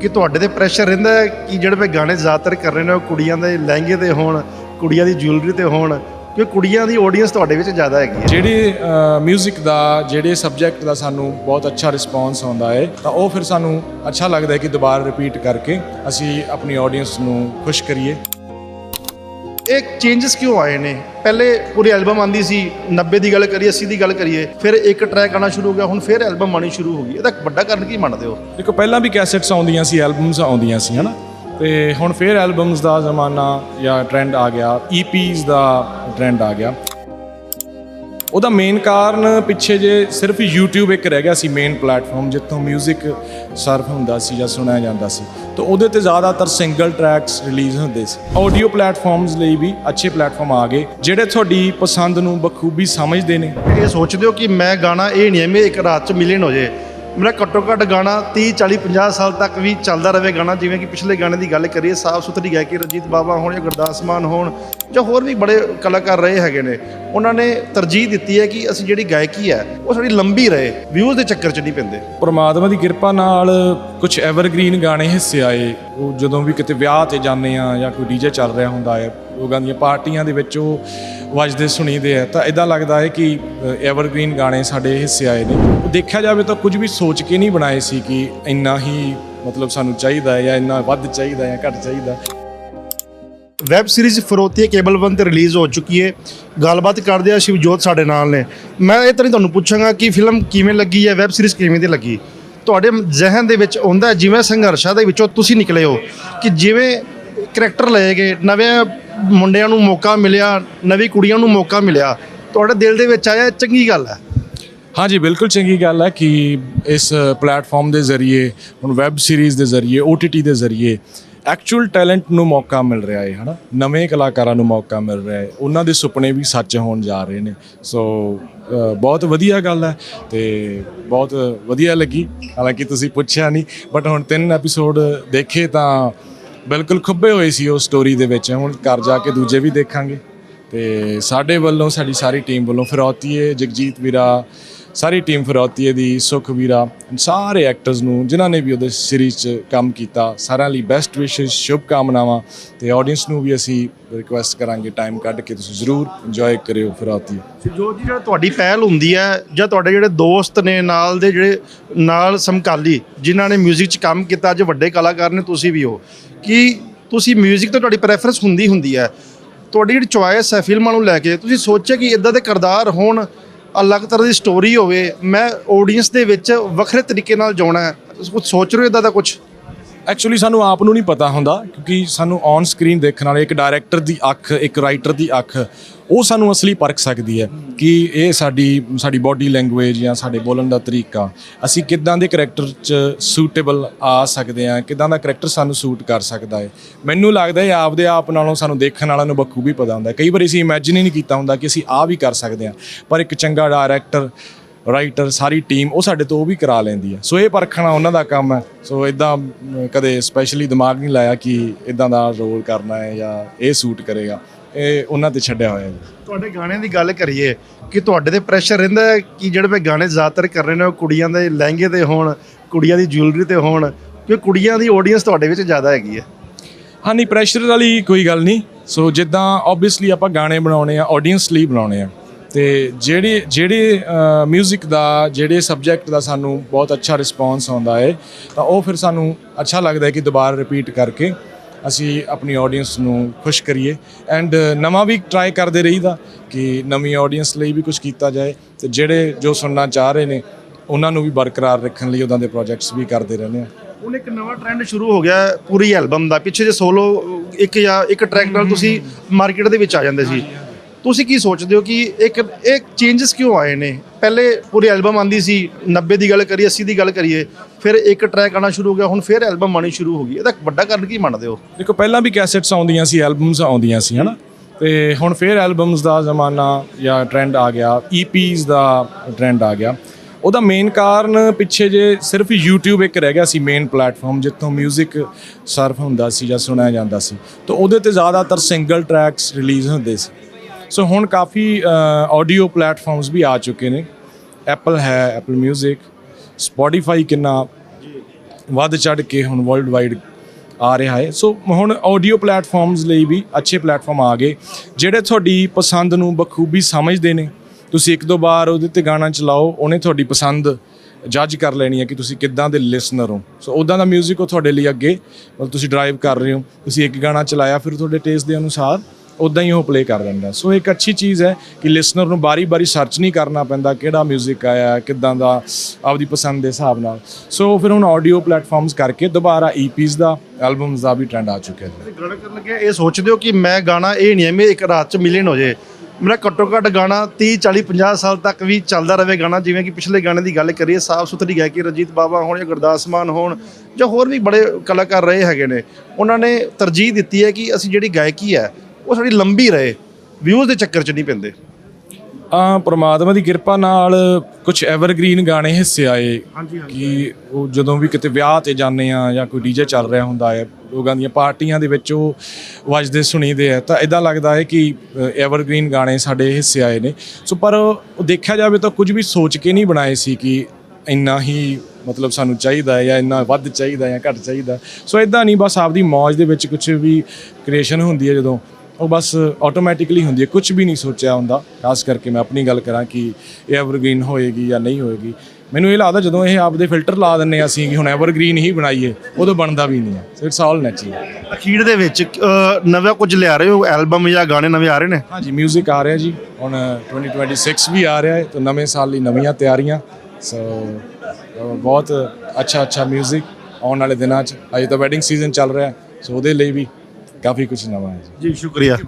ਕਿ ਤੁਹਾਡੇ ਤੇ ਪ੍ਰੈਸ਼ਰ ਰਹਿੰਦਾ ਹੈ ਕਿ ਜਿਹੜੇ ਵੀ ਗਾਣੇ ਜ਼ਿਆਦਾਤਰ ਕਰ ਰਹੇ ਨੇ, ਉਹ ਕੁੜੀਆਂ ਦੇ ਲਹਿੰਗੇ ਤੇ ਹੋਣ, ਕੁੜੀਆਂ ਦੀ ਜੁਐਲਰੀ ਤੇ ਹੋਣ ਕਿ ਕੁੜੀਆਂ ਦੀ ਆਡੀਅנס ਤੁਹਾਡੇ ਵਿੱਚ ਜ਼ਿਆਦਾ ਹੈਗੀ ਹੈ। ਜਿਹੜੀ ਮਿਊਜ਼ਿਕ ਦਾ, ਜਿਹੜੇ ਸਬਜੈਕਟ ਦਾ ਸਾਨੂੰ ਬਹੁਤ ਅੱਛਾ ਰਿਸਪੌਂਸ ਆਉਂਦਾ ਹੈ, ਤਾਂ ਉਹ ਫਿਰ ਸਾਨੂੰ ਅੱਛਾ ਲੱਗਦਾ ਹੈ ਕਿ ਦੁਬਾਰਾ ਰਿਪੀਟ ਕਰਕੇ ਅਸੀਂ ਆਪਣੀ ਆਡੀਅנס ਨੂੰ ਖੁਸ਼ ਕਰੀਏ। ਇਹ ਚੇਂਜਸ ਕਿਉਂ ਆਏ ਨੇ? ਪਹਿਲੇ ਪੂਰੀ ਐਲਬਮ ਆਂਦੀ ਸੀ 90 ਦੀ ਗੱਲ ਕਰੀਏ 80 ਦੀ ਗੱਲ ਕਰੀਏ, ਫਿਰ ਇੱਕ ਟਰੈਕ ਆਣਾ ਸ਼ੁਰੂ ਹੋ ਗਿਆ, ਹੁਣ ਫਿਰ ਐਲਬਮ ਆਣੀ ਸ਼ੁਰੂ ਹੋ ਗਈ। ਇਹਦਾ ਵੱਡਾ ਕਾਰਨ ਕੀ ਮੰਨਦੇ ਹੋ? ਦੇਖੋ, ਪਹਿਲਾਂ ਵੀ ਕੈਸੇਟਸ ਆਉਂਦੀਆਂ ਸੀ ਐਲਬਮਸ ਆਉਂਦੀਆਂ ਸੀ, ਹਨਾ? ਤੇ ਹੁਣ ਫਿਰ ਐਲਬਮਸ ਦਾ ਜ਼ਮਾਨਾ ਜਾਂ ਟ੍ਰੈਂਡ ਆ ਗਿਆ e ਈਪੀਜ਼ ਦਾ ਟ੍ਰੈਂਡ ਆ ਗਿਆ। ਉਹਦਾ ਮੇਨ ਕਾਰਨ ਪਿੱਛੇ ਜੇ ਸਿਰਫ YouTube ਇੱਕ ਰਹਿ ਗਿਆ ਸੀ ਮੇਨ ਪਲੇਟਫਾਰਮ ਜਿੱਥੋਂ 뮤직 ਸਰਵ ਹੁੰਦਾ ਸੀ ਜਾਂ ਸੁਣਿਆ ਜਾਂਦਾ ਸੀ। ਤਾਂ ਉਹਦੇ ਤੇ ਜ਼ਿਆਦਾਤਰ ਸਿੰਗਲ ਟਰੈਕਸ ਰਿਲੀਜ਼ ਹੁੰਦੇ ਸੀ। ਆਡੀਓ ਪਲੇਟਫਾਰਮਸ ਲਈ ਵੀ ਅੱਛੇ ਪਲੇਟਫਾਰਮ ਆ ਗਏ, ਜਿਹੜੇ ਤੁਹਾਡੀ ਪਸੰਦ ਨੂੰ ਬਖੂਬੀ ਸਮਝਦੇ ਨੇ। ਇਹ ਸੋਚਦੇ ਹੋ ਕਿ ਮੈਂ ਗਾਣਾ ਇਹ ਨਹੀਂ ਹੈ, ਮੈਂ ਇੱਕ ਰਾਤ ਚ ਮਿਲੀਅਨ ਹੋ ਜੇ। ਮੇਰਾ ਘੱਟੋ ਘੱਟ ਗਾਣਾ 30 40 50 ਸਾਲ ਤੱਕ ਵੀ ਚੱਲਦਾ ਰਹੇ ਗਾਣਾ, ਜਿਵੇਂ ਕਿ ਪਿਛਲੇ ਗਾਣੇ ਦੀ ਗੱਲ ਕਰੀਏ, ਸਾਫ਼ ਸੁਥਰੀ ਗਾਇਕੀ ਰਣਜੀਤ ਬਾਵਾ ਹੋਣ ਜਾਂ ਗੁਰਦਾਸ ਮਾਨ ਹੋਣ ਜਾਂ ਹੋਰ ਵੀ ਬੜੇ ਕਲਾਕਾਰ ਰਹੇ ਹੈਗੇ ਨੇ, ਉਹਨਾਂ ਨੇ ਤਰਜੀਹ ਦਿੱਤੀ ਹੈ ਕਿ ਅਸੀਂ ਜਿਹੜੀ ਗਾਇਕੀ ਹੈ, ਉਹ ਸਾਡੀ ਲੰਬੀ ਰਹੇ, ਵਿਊਜ਼ ਦੇ ਚੱਕਰ 'ਚ ਨਹੀਂ ਪੈਂਦੇ। ਪਰਮਾਤਮਾ ਦੀ ਕਿਰਪਾ ਨਾਲ ਕੁਝ ਐਵਰਗ੍ਰੀਨ ਗਾਣੇ ਹਿੱਸੇ ਆਏ, ਉਹ ਜਦੋਂ ਵੀ ਕਿਤੇ ਵਿਆਹ ਤੇ ਜਾਂਦੇ ਆ ਜਾਂ ਕੋਈ ਡੀਜੇ ਚੱਲ ਰਿਹਾ ਹੁੰਦਾ ਹੈ ਲੋਕਾਂ ਦੀਆਂ ਪਾਰਟੀਆਂ ਦੇ ਵਿੱਚ ਉਹ ਵੱਜਦੇ ਸੁਣੀਦੇ ਆ, ਤਾਂ ਇਦਾਂ ਲੱਗਦਾ ਹੈ ਕਿ ਐਵਰਗ੍ਰੀਨ ਗਾਣੇ ਸਾਡੇ ਹਿੱਸੇ ਆਏ ਨੇ। ਦੇਖਿਆ ਜਾਵੇ ਤਾਂ ਕੁਝ ਵੀ ਸੋਚ ਕੇ ਨਹੀਂ ਬਣਾਏ ਸੀ ਕਿ ਇੰਨਾ ਹੀ ਮਤਲਬ ਸਾਨੂੰ ਚਾਹੀਦਾ ਜਾਂ ਇੰਨਾ ਵੱਧ ਚਾਹੀਦਾ ਜਾਂ ਘੱਟ ਚਾਹੀਦਾ। ਹੈ। ਵੈਬ ਸੀਰੀਜ਼ ਫਰੋਤੀਏ ਕੇਬਲ 1 ਤੇ ਰਿਲੀਜ਼ ਹੋ ਚੁੱਕੀ ਹੈ। ਗੱਲਬਾਤ ਕਰਦੇ ਆ ਸ਼ਿਵਜੋਤ ਸਾਡੇ ਨਾਲ ਨੇ। ਮੈਂ ਇਹ ਤਾਂ ਨਹੀਂ ਤੁਹਾਨੂੰ ਪੁੱਛਾਂਗਾ ਕਿ ਫਿਲਮ ਕਿਵੇਂ ਲੱਗੀ ਹੈ ਵੈਬ ਸੀਰੀਜ਼ ਕਿਵੇਂ ਦੀ ਲੱਗੀ। ਤੁਹਾਡੇ ਜ਼ਿਹਨ ਦੇ ਵਿੱਚ ਆਉਂਦਾ ਜਿਵੇਂ ਸੰਘਰਸ਼ਾਂ ਦੇ ਵਿੱਚੋਂ ਤੁਸੀਂ ਨਿਕਲੇ ਹੋ ਕਿ ਜਿਵੇਂ ਕਰੈਕਟਰ ਲਏ ਗਏ, ਨਵੇਂ ਮੁੰਡਿਆਂ ਨੂੰ ਮੌਕਾ ਮਿਲਿਆ, ਨਵੀਂ ਕੁੜੀਆਂ ਨੂੰ ਮੌਕਾ ਮਿਲਿਆ। ਤੁਹਾਡੇ ਦਿਲ ਦੇ ਵਿੱਚ ਆਇਆ ਚੰਗੀ ਗੱਲ ਹੈ? ਹਾਂਜੀ, ਬਿਲਕੁਲ ਚੰਗੀ ਗੱਲ ਹੈ ਕਿ ਇਸ ਪਲੇਟਫਾਰਮ ਦੇ ਜ਼ਰੀਏ, ਹੁਣ ਵੈਬ ਸੀਰੀਜ਼ ਦੇ ਜ਼ਰੀਏ OTT ਦੇ ਜ਼ਰੀਏ ਐਕਚੁਅਲ ਟੈਲੈਂਟ ਨੂੰ ਮੌਕਾ ਮਿਲ ਰਿਹਾ ਹੈ, ਹਨਾ? ਨਵੇਂ ਕਲਾਕਾਰਾਂ ਨੂੰ ਮੌਕਾ ਮਿਲ ਰਿਹਾ ਹੈ। ਉਹਨਾਂ ਦੇ ਸੁਪਨੇ ਵੀ ਸੱਚ ਹੋਣ ਜਾ ਰਹੇ ਨੇ। ਸੋ ਬਹੁਤ ਵਧੀਆ ਗੱਲ ਹੈ ਤੇ ਬਹੁਤ ਵਧੀਆ ਲੱਗੀ। ਹਾਲਾਂਕਿ ਤੁਸੀਂ ਪੁੱਛਿਆ ਨਹੀਂ ਬਟ ਹੁਣ ਤਿੰਨ ਐਪੀਸੋਡ ਦੇਖੇ ਤਾਂ ਬਿਲਕੁਲ ਖੁੱਬੇ ਹੋਏ ਸੀ ਉਹ ਸਟੋਰੀ ਦੇ ਵਿੱਚ। ਹੁਣ ਘਰ ਜਾ ਕੇ ਦੂਜੇ ਵੀ ਦੇਖਾਂਗੇ। ਤੇ ਸਾਡੇ ਵੱਲੋਂ, ਸਾਡੀ ਸਾਰੀ ਟੀਮ ਵੱਲੋਂ ਫਿਰੌਤੀਏ ਜਗਜੀਤ ਵੀਰਾ, ਸਾਰੀ ਟੀਮ ਫਰੋਤੀਏ ਦੀ, ਸੁਖ ਵੀਰਾ, ਸਾਰੇ ਐਕਟਰਸ ਨੂੰ, ਜਿਨ੍ਹਾਂ ਨੇ ਵੀ ਉਹਦੇ ਸੀਰੀਜ਼ 'ਚ ਕੰਮ ਕੀਤਾ, ਸਾਰਿਆਂ ਲਈ ਬੈਸਟ ਵਿਸ਼ੇਸ ਸ਼ੁਭ ਕਾਮਨਾਵਾਂ ਤੇ ਆਡੀਅנס ਨੂੰ ਵੀ ਅਸੀਂ ਰਿਕੁਐਸਟ ਕਰਾਂਗੇ ਟਾਈਮ ਕੱਢ ਕੇ, ਤੁਸੀਂ ਜ਼ਰੂਰ ਇੰਜੋਏ ਕਰਿਓ ਫਿਰੌਤੀਏ ਜੋ ਜੀ, ਜਿਹੜਾ ਤੁਹਾਡੀ ਪਹਿਲ ਹੁੰਦੀ ਹੈ, ਜਾਂ ਤੁਹਾਡੇ ਜਿਹੜੇ ਦੋਸਤ ਨੇ ਨਾਲ ਦੇ ਜਿਹੜੇ, ਨਾਲ ਸਮਕਾਲੀ, ਜਿਨ੍ਹਾਂ ਨੇ 뮤직 'ਚ ਕੰਮ ਕੀਤਾ, ਅੱਜ ਵੱਡੇ ਕਲਾਕਾਰ ਨੇ, ਤੁਸੀਂ ਵੀ ਹੋ, ਕਿ ਤੁਸੀਂ 뮤직 ਤੋਂ ਤੁਹਾਡੀ ਪ੍ਰੈਫਰੈਂਸ ਹੁੰਦੀ ਹੁੰਦੀ ਹੈ? ਤੁਹਾਡੀ ਜਿਹੜੀ ਚੁਆਇਸ ਹੈ ਫਿਲਮਾਂ ਨੂੰ ਲੈ ਕੇ, ਤੁਸੀਂ ਸੋਚਿਆ ਕਿ ਇਦਾਂ ਦੇ ਕਿਰਦਾਰ ਹੋਣ, ਅਲੱਗ ਤਰ੍ਹਾਂ ਦੀ ਸਟੋਰੀ ਹੋਵੇ, ਮੈਂ ਆਡੀਅנס ਦੇ ਵਿੱਚ ਵੱਖਰੇ ਤਰੀਕੇ ਨਾਲ ਜਾਣਾ ਹੈ। ਕੁਝ ਸੋਚ ਰਹੇ ਹੋ ਇਦਾਂ ਦਾ ਕੁਝ ਐਕਚੁਅਲੀ ਸਾਨੂੰ ਆਪ ਨੂੰ ਨਹੀਂ ਪਤਾ ਹੁੰਦਾ, ਕਿਉਂਕਿ ਸਾਨੂੰ ਔਨ ਸਕਰੀਨ ਦੇਖਣ ਵਾਲੇ, ਇੱਕ ਡਾਇਰੈਕਟਰ ਦੀ ਅੱਖ, ਇੱਕ ਰਾਈਟਰ ਦੀ ਅੱਖ, ਉਹ ਸਾਨੂੰ ਅਸਲੀ ਪਰਖ ਸਕਦੀ ਹੈ ਕਿ ਇਹ ਸਾਡੀ ਸਾਡੀ ਬਾਡੀ ਲੈਂਗੁਏਜ ਜਾਂ ਸਾਡੇ ਬੋਲਣ ਦਾ ਤਰੀਕਾ। ਅਸੀਂ ਕਿੱਦਾਂ ਦੇ ਕੈਰੈਕਟਰ 'ਚ ਸੂਟੇਬਲ ਆ ਸਕਦੇ ਹਾਂ, ਕਿੱਦਾਂ ਦਾ ਕੈਰੈਕਟਰ ਸਾਨੂੰ ਸੂਟ ਕਰ ਸਕਦਾ ਹੈ। ਮੈਨੂੰ ਲੱਗਦਾ ਹੈ, ਆਪਦੇ ਆਪ ਨਾਲੋਂ ਸਾਨੂੰ ਦੇਖਣ ਵਾਲਿਆਂ ਨੂੰ ਬਖੂਬੀ ਪਤਾ ਹੁੰਦਾ ਕਈ ਵਾਰ ਅਸੀਂ ਇਮੇਜਿਨ ਹੀ ਨਹੀਂ ਕੀਤਾ ਹੁੰਦਾ ਕਿ ਅਸੀਂ ਆ ਵੀ ਕਰ ਸਕਦੇ ਹਾਂ। ਪਰ ਇੱਕ ਚੰਗਾ ਡਾਇਰੈਕਟਰ ਰਾਈਟਰ ਸਾਰੀ ਟੀਮ ਉਹ ਸਾਡੇ ਤੋਂ ਉਹ ਵੀ ਕਰਾ ਲੈਂਦੀ ਹੈ ਸੋ ਇਹ ਪਰਖਣਾ ਉਹਨਾਂ ਦਾ ਕੰਮ ਹੈ ਸੋ ਇਦਾਂ ਕਦੇ ਸਪੈਸ਼ਲੀ ਦਿਮਾਗ ਨਹੀਂ ਲਾਇਆ ਕਿ ਇਦਾਂ ਦਾ ਰੋਲ ਕਰਨਾ ਹੈ ਜਾਂ ਇਹ ਸੂਟ ਕਰੇਗਾ। ਇਹ ਉਹਨਾਂ ਤੇ ਛੱਡਿਆ ਹੋਇਆ ਜੀ। ਤੁਹਾਡੇ ਗਾਣਿਆਂ ਦੀ ਗੱਲ ਕਰੀਏ ਕਿ ਤੁਹਾਡੇ ਤੇ ਪ੍ਰੈਸ਼ਰ ਰਹਿੰਦਾ ਕਿ ਜਿਹੜੇ ਮੈਂ ਗਾਣੇ ਜ਼ਿਆਦਾਤਰ ਕਰ ਰਹੇ ਨੇ ਉਹ ਕੁੜੀਆਂ ਦੇ ਲਹਿੰਗੇ ਤੇ ਹੋਣ ਕੁੜੀਆਂ ਦੀ ਜੁਐਲਰੀ ਤੇ ਹੋਣ ਕਿ ਕੁੜੀਆਂ ਦੀ ਆਡੀਅנס ਤੁਹਾਡੇ ਵਿੱਚ ਜ਼ਿਆਦਾ ਹੈਗੀ ਹੈ। ਹਾਂ ਨਹੀਂ ਪ੍ਰੈਸ਼ਰ ਵਾਲੀ ਕੋਈ ਗੱਲ ਨਹੀਂ। ਸੋ ਜਿੱਦਾਂ ਆਬਵੀਅਸਲੀ ਆਪਾਂ ਗਾਣੇ ਬਣਾਉਣੇ ਆ ਆਡੀਅנס ਲਈ ਬਣਾਉਣੇ ਆ। ਤੇ ਜਿਹੜੇ ਜਿਹੜੇ ਮਿਊਜ਼ਿਕ ਦਾ, ਜਿਹੜੇ ਸਬਜੈਕਟ ਦਾ ਸਾਨੂੰ ਬਹੁਤ ਅੱਛਾ ਰਿਸਪੌਂਸ ਆਉਂਦਾ ਹੈ ਤਾਂ ਉਹ ਫਿਰ ਸਾਨੂੰ ਅੱਛਾ ਲੱਗਦਾ ਹੈ ਕਿ ਦੁਬਾਰਾ ਰਿਪੀਟ ਕਰਕੇ ਅਸੀਂ ਆਪਣੀ ਆਡੀਅנס ਨੂੰ ਖੁਸ਼ ਕਰੀਏ। ਐਂਡ ਨਵਾਂ ਵੀ ਟਰਾਈ ਕਰਦੇ ਰਹੀਦਾ ਕਿ ਨਵੀਂ ਆਡੀਅנס ਲਈ ਵੀ ਕੁਝ ਕੀਤਾ ਜਾਏ ਤੇ ਜਿਹੜੇ ਜੋ ਸੁਣਨਾ ਚਾਹ ਰਹੇ ਨੇ, ਉਹਨਾਂ ਨੂੰ ਵੀ ਬਰਕਰਾਰ ਰੱਖਣ ਲਈ ਉਹਨਾਂ ਦੇ ਪ੍ਰੋਜੈਕਟਸ ਵੀ ਕਰਦੇ ਰਹਿੰਦੇ ਆ। ਹੁਣ ਇੱਕ ਨਵਾਂ ਟ੍ਰੈਂਡ ਸ਼ੁਰੂ ਹੋ ਗਿਆ ਪੂਰੀ ਐਲਬਮ ਦਾ। ਪਿੱਛੇ ਜੇ ਸੋਲੋ ਇੱਕ ਜਾਂ ਇੱਕ ਟਰੈਕ ਨਾਲ ਤੁਸੀਂ ਮਾਰਕੀਟ ਦੇ ਵਿੱਚ ਆ ਜਾਂਦੇ ਸੀ। ਤੁਸੀਂ ਕੀ ਸੋਚਦੇ ਹੋ ਕਿ ਇੱਕ ਇਹ ਚੇਂਜਸ ਕਿਉਂ ਆਏ ਨੇ? ਪਹਿਲੇ ਪੂਰੀ ਐਲਬਮ ਆਂਦੀ ਸੀ 90 ਦੀ ਗੱਲ ਕਰੀਏ 80 ਦੀ ਗੱਲ ਕਰੀਏ, ਫਿਰ ਇੱਕ ਟਰੈਕ ਆਣਾ ਸ਼ੁਰੂ ਹੋ ਗਿਆ, ਹੁਣ ਫਿਰ ਐਲਬਮ ਆਣੀ ਸ਼ੁਰੂ ਹੋ ਗਈ। ਇਹਦਾ ਵੱਡਾ ਕਾਰਨ ਕੀ ਮੰਨਦੇ ਹੋ? ਦੇਖੋ, ਪਹਿਲਾਂ ਵੀ ਕੈਸੇਟਸ ਆਉਂਦੀਆਂ ਸੀ ਐਲਬਮਸ ਆਉਂਦੀਆਂ ਸੀ, ਹਨਾ? ਤੇ ਹੁਣ ਫਿਰ ਐਲਬਮਸ ਦਾ ਜ਼ਮਾਨਾ ਜਾਂ ਟ੍ਰੈਂਡ ਆ ਗਿਆ e ਈਪੀਜ਼ ਦਾ ਟ੍ਰੈਂਡ ਆ ਗਿਆ। ਉਹਦਾ ਮੇਨ ਕਾਰਨ ਪਿੱਛੇ ਜੇ ਸਿਰਫ YouTube ਇੱਕ ਰਹਿ ਗਿਆ ਸੀ ਮੇਨ ਪਲੇਟਫਾਰਮ ਜਿੱਥੋਂ 뮤직 ਸਰਵ ਹੁੰਦਾ ਸੀ ਜਾਂ ਸੁਣਿਆ ਜਾਂਦਾ ਸੀ। ਤਾਂ ਉਹਦੇ ਤੇ ਜ਼ਿਆਦਾਤਰ ਸਿੰਗਲ ਟਰੈਕਸ ਰਿਲੀਜ਼ ਹੁੰਦੇ ਸੀ। ਸੋ ਹੁਣ ਕਾਫੀ ਆਡੀਓ ਪਲੇਟਫਾਰਮਸ ਵੀ ਆ ਚੁੱਕੇ ਨੇ ਐਪਲ ਹੈ ਐਪਲ 뮤직 ਸਪੋਟੀਫਾਈ ਕਿੰਨਾ ਵੱਧ ਚੜ ਕੇ ਹੁਣ ਵਰਲਡ ਵਾਈਡ ਆ ਰਿਹਾ ਹੈ ਸੋ ਹੁਣ ਆਡੀਓ ਪਲੇਟਫਾਰਮਸ ਲਈ ਵੀ ਅੱਛੇ ਪਲੇਟਫਾਰਮ ਆ ਗਏ ਜਿਹੜੇ ਤੁਹਾਡੀ ਪਸੰਦ ਨੂੰ ਬਖੂਬੀ ਸਮਝਦੇ ਨੇ ਤੁਸੀਂ ਇੱਕ ਦੋ ਵਾਰ ਉਹਦੇ ਤੇ ਗਾਣਾ ਚਲਾਓ ਉਹਨੇ ਤੁਹਾਡੀ ਪਸੰਦ ਜੱਜ ਕਰ ਲੈਣੀ ਹੈ ਕਿ ਤੁਸੀਂ ਕਿੱਦਾਂ ਦੇ ਲਿਸਨਰ ਹੋ ਸੋ ਉਦਾਂ ਦਾ 뮤직 ਉਹ ਤੁਹਾਡੇ ਲਈ ਅੱਗੇ ਮਤਲਬ ਤੁਸੀਂ ਡਰਾਈਵ ਕਰ ਰਹੇ ਹੋ ਤੁਸੀਂ ਇੱਕ ਗਾਣਾ ਚਲਾਇਆ ਫਿਰ ਤੁਹਾਡੇ ਟੇਸਟ ਦੇ ਅਨੁਸਾਰ ਉਦਾਂ ਹੀ ਉਹ ਪਲੇ ਕਰ ਦਿੰਦਾ। ਸੋ ਇੱਕ ਅੱਛੀ ਚੀਜ਼ ਹੈ ਕਿ ਲਿਸਨਰ ਨੂੰ ਬਾਰੀ-ਬਾਰੀ ਸਰਚ ਨਹੀਂ ਕਰਨਾ ਪੈਂਦਾ ਕਿਹੜਾ 뮤직 ਆਇਆ, ਕਿੱਦਾਂ ਦਾ ਆਪਦੀ ਪਸੰਦ ਦੇ ਹਿਸਾਬ ਨਾਲ। ਸੋ ਫਿਰ ਹੁਣ ਆਡੀਓ ਪਲੇਟਫਾਰਮਸ ਕਰਕੇ ਦੁਬਾਰਾ EPs ਦਾ ਐਲਬਮਸ ਦਾ ਵੀ ਟ੍ਰੈਂਡ ਆ ਚੁੱਕਿਆ ਹੈ ਗਾਣਾ ਕਰਨ ਲੱਗਿਆ, ਇਹ ਸੋਚਦੇ ਹੋ ਕਿ ਮੈਂ ਗਾਣਾ ਇਹ ਨਹੀਂ ਹੈ, ਮੈਂ ਇੱਕ ਰਾਤ ਚ ਮਿਲੀਅਨ ਹੋ ਜੇ। ਮੇਰਾ ਘੱਟੋ ਘੱਟ ਗਾਣਾ 30 40 50 ਸਾਲ ਤੱਕ ਵੀ ਚੱਲਦਾ ਰਹੇ ਗਾਣਾ, ਜਿਵੇਂ ਕਿ ਪਿਛਲੇ ਗਾਣੇ ਦੀ ਗੱਲ ਕਰੀਏ, ਸਾਫ਼ ਸੁਥਰੀ ਗਾਇਕੀ ਰਜੀਤ ਬਾਵਾ ਹੋਣ ਜਾਂ ਗੁਰਦਾਸ ਮਾਨ ਹੋਣ, ਜਾਂ ਹੋਰ ਵੀ ਬੜੇ ਕਲਾਕਾਰ ਰਹੇ ਹੈਗੇ ਨੇ। ਉਹਨਾਂ ਨੇ ਤਰਜੀਹ ਦਿੱਤੀ ਹੈ ਕਿ ਅਸੀਂ ਜਿਹੜੀ ਗਾਇਕੀ ਹੈ ਉਹ ਸਾਡੀ ਲੰਬੀ ਰਹੇ। ਵਿਊਜ਼ ਦੇ ਚੱਕਰ 'ਚ ਨਹੀਂ ਪੈਂਦੇ। ਆ ਪ੍ਰਮਾਤਮਾ ਦੀ ਕਿਰਪਾ ਨਾਲ ਕੁਝ ਐਵਰਗ੍ਰੀਨ ਗਾਣੇ ਹਿੱਸੇ ਆਏ। ਕਿ ਉਹ ਜਦੋਂ ਵੀ ਕਿਤੇ ਵਿਆਹ ਤੇ ਜਾਂਦੇ ਆ ਜਾਂ ਕੋਈ ਡੀਜੇ ਚੱਲ ਰਿਹਾ ਹੁੰਦਾ ਹੈ ਲੋਕਾਂ ਦੀਆਂ ਪਾਰਟੀਆਂ ਦੇ ਵਿੱਚ ਉਹ ਵੱਜਦੇ ਸੁਣੀਦੇ ਆ ਤਾਂ ਇਦਾਂ ਲੱਗਦਾ ਹੈ ਕਿ ਐਵਰਗ੍ਰੀਨ ਗਾਣੇ ਸਾਡੇ ਹਿੱਸੇ ਆਏ ਨੇ। ਸੋ ਪਰ ਉਹ ਦੇਖਿਆ ਜਾਵੇ ਤਾਂ ਕੁਝ ਵੀ ਸੋਚ ਕੇ ਨਹੀਂ ਬਣਾਏ ਸੀ ਕਿ ਇੰਨਾ ਹੀ ਮਤਲਬ ਸਾਨੂੰ ਚਾਹੀਦਾ ਹੈ ਜਾਂ ਇੰਨਾ ਵੱਧ ਚਾਹੀਦਾ ਜਾਂ ਘੱਟ ਚਾਹੀਦਾ। ਸੋ ਇਦਾਂ ਨਹੀਂ ਬਸ ਆਪਦੀ ਮੌਜ ਦੇ ਵਿੱਚ ਕੁਝ ਵੀ ਕ੍ਰੀਏਸ਼ਨ ਹੁੰਦੀ ਹੈ ਜਦੋਂ ਉਹ ਬਸ ਆਟੋਮੈਟਿਕਲੀ ਹੁੰਦੀ ਹੈ ਕੁਝ ਵੀ ਨਹੀਂ ਸੋਚਿਆ ਹੁੰਦਾ ਖਾਸ ਕਰਕੇ ਮੈਂ ਆਪਣੀ ਗੱਲ ਕਰਾਂ ਕਿ ਇਹ ਐਵਰਗ੍ਰੀਨ ਹੋਏਗੀ ਜਾਂ ਨਹੀਂ ਹੋਏਗੀ ਮੈਨੂੰ ਇਹ ਲੱਗਦਾ ਜਦੋਂ ਇਹ ਆਪਦੇ ਫਿਲਟਰ ਲਾ ਦਿੰਨੇ ਹਾਂ ਅਸੀਂ ਕਿ ਹੁਣ ਐਵਰਗ੍ਰੀਨ ਹੀ ਬਣਾਈਏ ਉਦੋਂ ਬਣਦਾ ਵੀ ਨਹੀਂ ਹੈ ਸੋ ਇਟਸ ਆਲ ਨੈਚੁਰਲ ਅਖੀਰ ਦੇ ਵਿੱਚ ਅ, ਨਵਾਂ ਕੁਝ ਲਿਆ ਰਹੇ ਹੋ ਐਲਬਮ ਜਾਂ ਗਾਣੇ ਨਵੇਂ ਆ ਰਹੇ ਨੇ ਹਾਂਜੀ 뮤직 ਆ ਰਿਹਾ ਜੀ ਹੁਣ 2026 ਵੀ ਆ ਰਿਹਾ ਹੈ ਤਾਂ ਨਵੇਂ ਸਾਲ ਲਈ ਨਵੀਆਂ ਤਿਆਰੀਆਂ ਸੋ ਬਹੁਤ ਅੱਛਾ ਅੱਛਾ 뮤직 ਆਉਣ ਵਾਲੇ ਦਿਨਾਂ 'ਚ ਅਜੇ ਤਾਂ ਵੈਡਿੰਗ ਸੀਜ਼ਨ ਚੱਲ ਰਿਹਾ ਹੈ ਸੋ ਉਹਦੇ ਲਈ ਵੀ ਕਾਫੀ ਕੁਝ ਨਵਾਂ ਹੈ ਜੀ। ਜੀ ਸ਼ੁਕਰੀਆ।